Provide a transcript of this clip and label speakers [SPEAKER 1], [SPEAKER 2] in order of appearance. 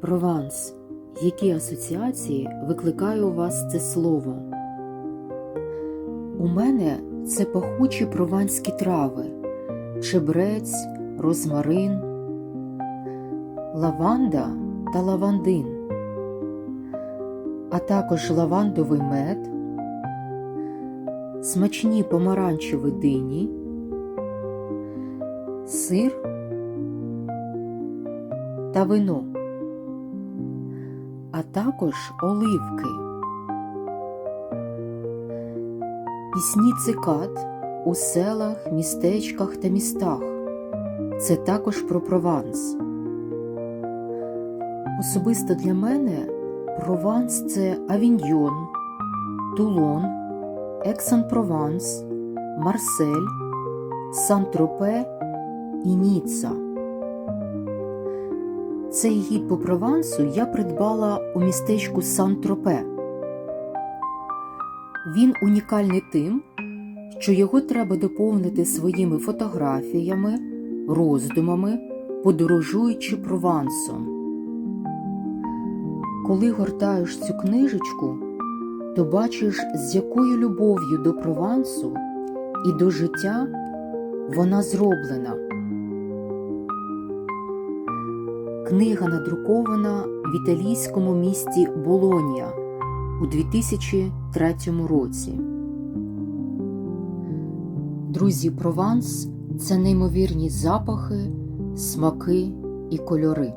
[SPEAKER 1] Прованс. Які асоціації викликає у вас це слово? У мене це пахучі прованські трави, чебрець, розмарин, лаванда та лавандин, а також лавандовий мед, смачні помаранчеві дині, сир та вино, а також оливки. Пісні цикад у селах, містечках та містах. Це також про Прованс. Особисто для мене Прованс це Авіньйон, Тулон, Ексан-Прованс, Марсель, Сан-Тропе і Ніцца. Цей гід по Провансу я придбала у містечку Сан-Тропе. Він унікальний тим, що його треба доповнити своїми фотографіями, роздумами, подорожуючи Провансом. Коли гортаєш цю книжечку, то бачиш, з якою любов'ю до Провансу і до життя вона зроблена. Книга надрукована в італійському місті Болонія у 2003 році. Друзі, Прованс це неймовірні запахи, смаки і кольори.